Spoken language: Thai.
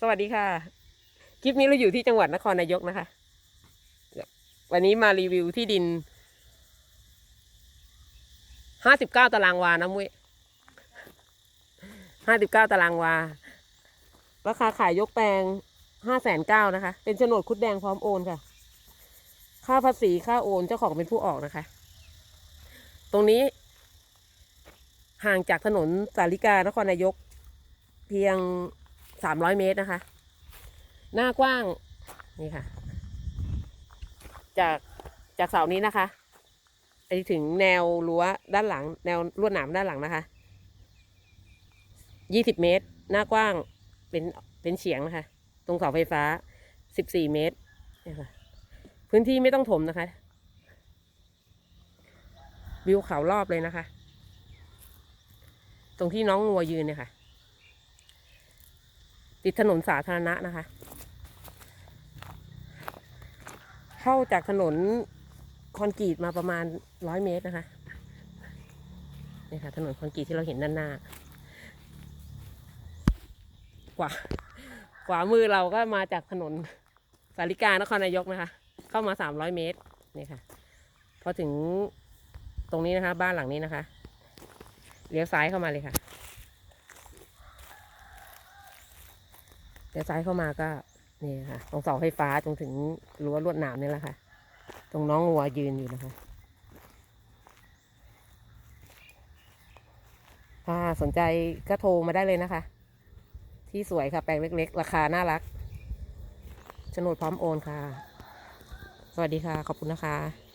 สวัสดีค่ะ คลิปนี้เราอยู่ที่จังหวัดนครนายกนะคะ วันนี้มารีวิวที่ดิน ห้าสิบเก้าตารางวานะมุ้ยห้าสิบเก้าตารางวา ราคาขายยกแปลงห้าแสนเก้านะคะ เป็นโฉนดคุดแดงพร้อมโอนค่ะ ค่าภาษีค่าโอนเจ้าของเป็นผู้ออกนะคะ ตรงนี้ ห่างจากถนนสาริกานครนายก เพียง สามร้อยเมตรนะคะ หน้ากว้างนี่ค่ะ จากจากเสานี้นะคะไปถึงแนวรั้วด้านหลัง แนวลวดหนามด้านหลังนะคะยี่สิบเมตร หน้ากว้างเป็นเป็นเฉียงนะคะ ตรงเสาไฟฟ้าสิบสี่เมตรนี่ค่ะพื้นที่ไม่ต้องถมนะคะ วิวเขารอบเลยนะคะ ตรงที่น้องงัวยืนเนี่ยค่ะ ติดถนนสาธารณะนะคะ เข้าจากถนนคอนกรีตมาประมาณร้อยเมตรนะคะนี่ค่ะถนนคอนกรีตที่เราเห็นด้านหน้า กว่าขวามือเราก็มาจากถนนสาริกานครนายกนะคะ เข้ามาสามร้อยเมตรนี่ค่ะ พอถึงตรงนี้นะคะ บ้านหลังนี้นะคะ เลี้ยวซ้ายเข้ามาเลยค่ะ เดี๋ยวซ้ายเข้ามาก็นี่ค่ะตรงเสาไฟฟ้าจนถึงรั้วลวดหนามนี่แหละค่ะ ตรงน้องวัวยืนอยู่นะคะ ถ้าสนใจก็โทรมาได้เลยนะคะ ที่สวยค่ะแปลงเล็ก ๆ ราคาน่ารักโฉนดพร้อมโอนค่ะ สวัสดีค่ะ ขอบคุณนะคะ